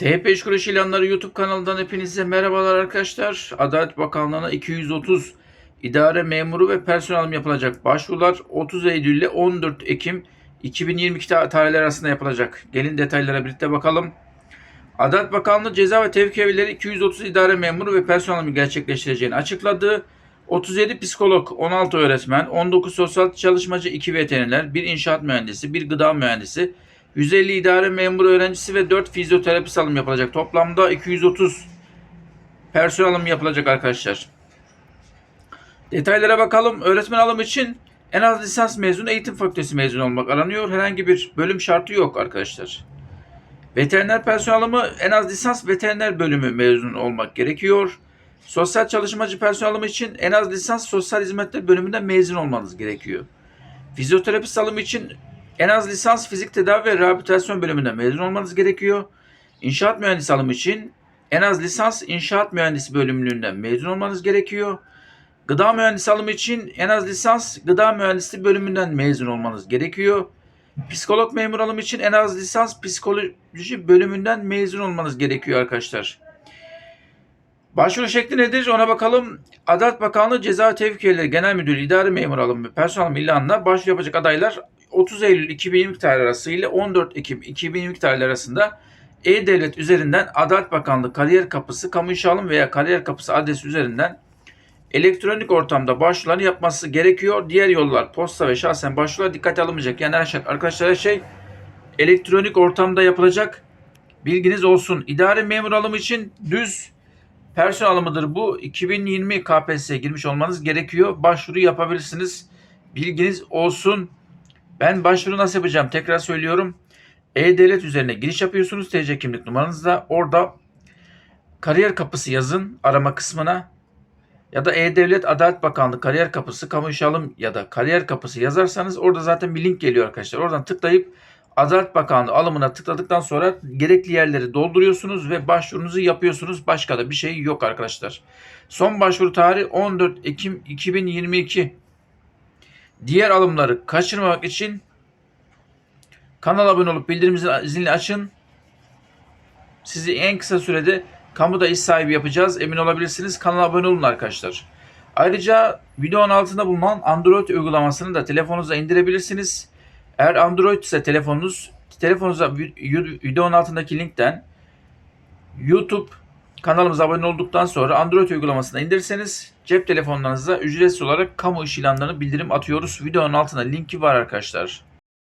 THP İş İlanları YouTube kanalından hepinize merhabalar arkadaşlar. Adalet Bakanlığı'na 230 idare memuru ve personel alım yapılacak. Başvurular 30 Eylül ile 14 Ekim 2022 ta- tarihleri arasında yapılacak. Gelin detaylara birlikte bakalım. Adalet Bakanlığı Ceza ve Tevkif Evileri 230 idare memuru ve personel alımı gerçekleştireceğini açıkladı. 37 psikolog, 16 öğretmen, 19 sosyal çalışmacı, 2 veterinerler, 1 inşaat mühendisi, 1 gıda mühendisi, 150 idare memuru öğrencisi ve 4 fizyoterapist alım yapılacak. Toplamda 230 personel alım yapılacak arkadaşlar. Detaylara bakalım. Öğretmen alımı için en az lisans mezunu eğitim fakültesi mezunu olmak aranıyor. Herhangi bir bölüm şartı yok arkadaşlar. Veteriner personel alımı en az lisans veteriner bölümü mezunu olmak gerekiyor. Sosyal çalışmacı personel alımı için en az lisans sosyal hizmetler bölümünden mezun olmanız gerekiyor. Fizyoterapist alımı için en az lisans fizik tedavi ve rehabilitasyon bölümünden mezun olmanız gerekiyor. İnşaat mühendisi alımı için en az lisans inşaat mühendisi bölümünden mezun olmanız gerekiyor. Gıda mühendisi alımı için en az lisans gıda mühendisliği bölümünden mezun olmanız gerekiyor. Psikolog memur alımı için en az lisans psikoloji bölümünden mezun olmanız gerekiyor arkadaşlar. Başvuru şekli nedir ona bakalım. Adalet Bakanlığı Ceza Tevkiyeleri Genel Müdürlüğü İdari Memur Alımı Personel Alımı ilanına başvuru yapacak adaylar 30 Eylül 2020 tarihi arası ile 14 Ekim 2020 tarihleri arasında E-Devlet üzerinden Adalet Bakanlığı Kariyer Kapısı, Kamu İşe Alım veya Kariyer Kapısı adresi üzerinden elektronik ortamda başvurularını yapması gerekiyor. Diğer yollar posta ve şahsen başvurular dikkate alınmayacak. Yani arkadaşlar, arkadaşlar her şey elektronik ortamda yapılacak. Bilginiz olsun. İdari memur alımı için düz personel alımıdır bu. 2020 KPSS'ye girmiş olmanız gerekiyor. Başvuru yapabilirsiniz. Bilginiz olsun. Ben başvuru nasıl yapacağım? Tekrar söylüyorum. E-Devlet üzerine giriş yapıyorsunuz. TC kimlik numaranızla. Orada kariyer kapısı yazın arama kısmına. Ya da E-Devlet Adalet Bakanlığı kariyer kapısı, kamu işe alım ya da kariyer kapısı yazarsanız orada zaten bir link geliyor arkadaşlar. Oradan tıklayıp Adalet Bakanlığı alımına tıkladıktan sonra gerekli yerleri dolduruyorsunuz ve başvurunuzu yapıyorsunuz. Başka da bir şey yok arkadaşlar. Son başvuru tarihi 14 Ekim 2022. Diğer alımları kaçırmamak için kanala abone olup bildirim zilini açın. Sizi en kısa sürede kamuda iş sahibi yapacağız. Emin olabilirsiniz. Kanala abone olun arkadaşlar. Ayrıca videonun altında bulunan Android uygulamasını da telefonunuza indirebilirsiniz. Eğer Android ise telefonunuz, telefonunuza vi- videonun altındaki linkten YouTube kanalımıza abone olduktan sonra Android uygulamasını indirirseniz cep telefonlarınıza ücretsiz olarak kamu iş ilanlarını bildirim atıyoruz. Videonun altında linki var arkadaşlar.